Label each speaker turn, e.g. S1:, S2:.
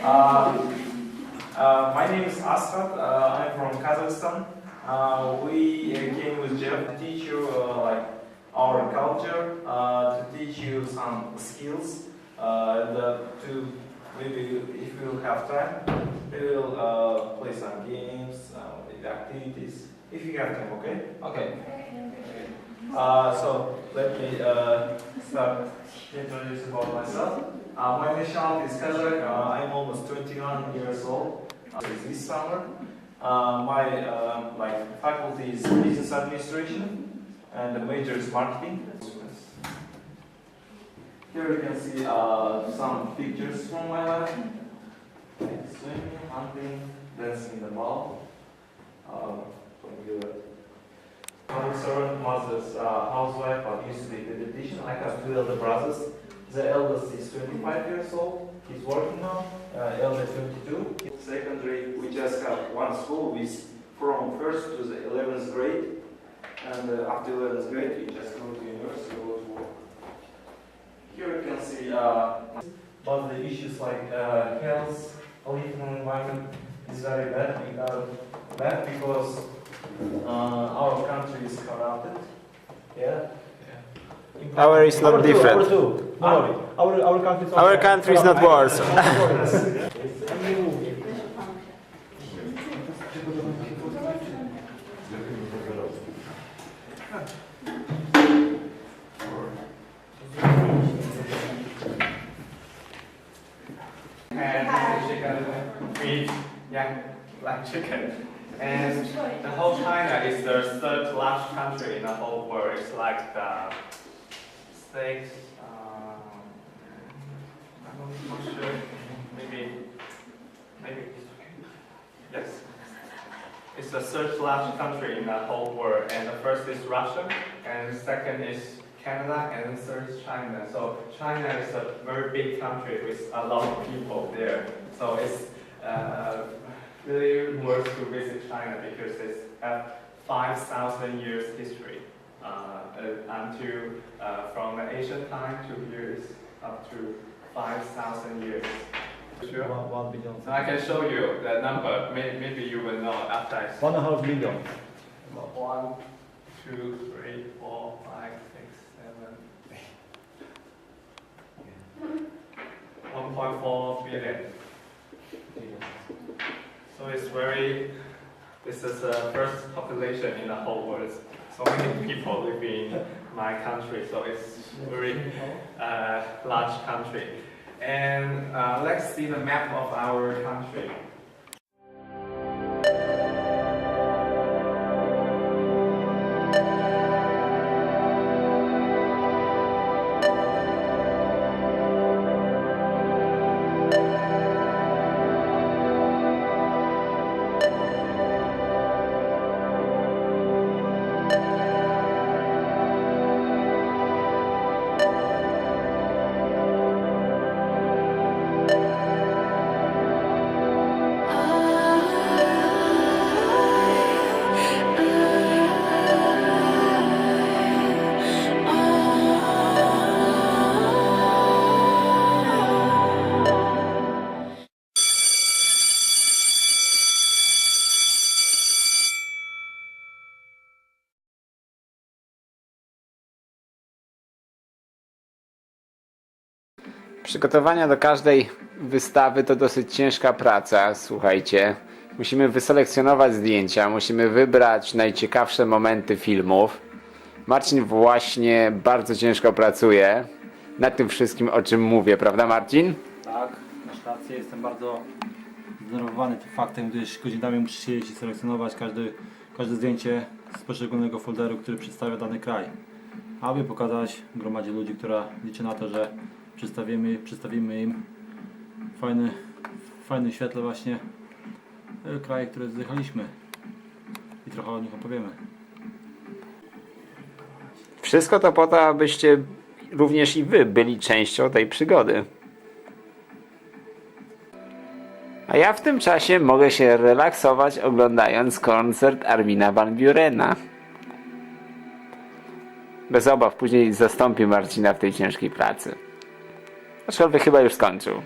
S1: Uh, uh, my name is Asad. Uh, I'm from Kazakhstan. Uh, we uh, came with Jeff to teach you uh, like our culture, uh, to teach you some skills, uh, uh, to maybe if you have time, we will uh, play some games, uh, activities. If you have time, okay? Okay. Uh, so let me uh, start introduce about myself. Uh, my nationality is Kazakh. Uh, I'm almost 21 years old. Uh, this summer, uh, my uh, like faculty is business administration, and the major is marketing. Here you can see uh, some pictures from my life, like swimming, hunting, dancing in the from Europe. My servant mother's uh, housewife, but used to be a pediatrician. I have two elder brothers. The eldest is 25 years old. He's working now. Uh, elder 22. Secondary, we just have one school with from first to the 11th grade. And uh, after 11th grade, you just go to university, go to work. Here you can see uh, but the issues like uh, health, political environment is very bad. Uh, bad because uh, our country is corrupted. Yeah.
S2: Our is not different.
S3: Our too. No. Our, our country is
S2: Our country is not worse.
S4: yeah, like chicken. And the whole China is the third largest country in the whole world. It's like the six, um, I'm not sure, maybe, maybe, yes. It's the third largest country in the whole world, and the first is Russia, and the second is Canada, and third is China. So China is a very big country with a lot of people there. So it's uh, really worth to visit China because it's have 5,000 years history. Uh, uh, until uh, from the ancient time to here is up to 5,000 years. Sure.
S3: One, one billion.
S4: So I can show you the number. May, maybe you will know after I
S3: One and a half billion.
S4: one, two, three, four, five, six, seven. One point four billion. It's very, this is the first population in the whole world. So many people live in my country, so it's very uh, large country. And uh, let's see the map of our country. Thank you.
S2: Przygotowania do każdej wystawy to dosyć ciężka praca, słuchajcie. Musimy wyselekcjonować zdjęcia, musimy wybrać najciekawsze momenty filmów. Marcin właśnie bardzo ciężko pracuje nad tym wszystkim, o czym mówię, prawda Marcin?
S3: Tak, masz rację. Jestem bardzo zdenerwowany tym faktem, gdyż godzinami muszę siedzieć i selekcjonować każdy, każde zdjęcie z poszczególnego folderu, który przedstawia dany kraj. Aby pokazać gromadzie ludzi, która liczy na to, że przedstawimy, przedstawimy im fajny, fajnym świetle właśnie e, kraje, które zjechaliśmy i trochę o nich opowiemy.
S2: Wszystko to po to, abyście również i wy byli częścią tej przygody. A ja w tym czasie mogę się relaksować oglądając koncert Armina Van Burena. Bez obaw później zastąpi Marcina w tej ciężkiej pracy. Aczkolwiek chyba już skończył.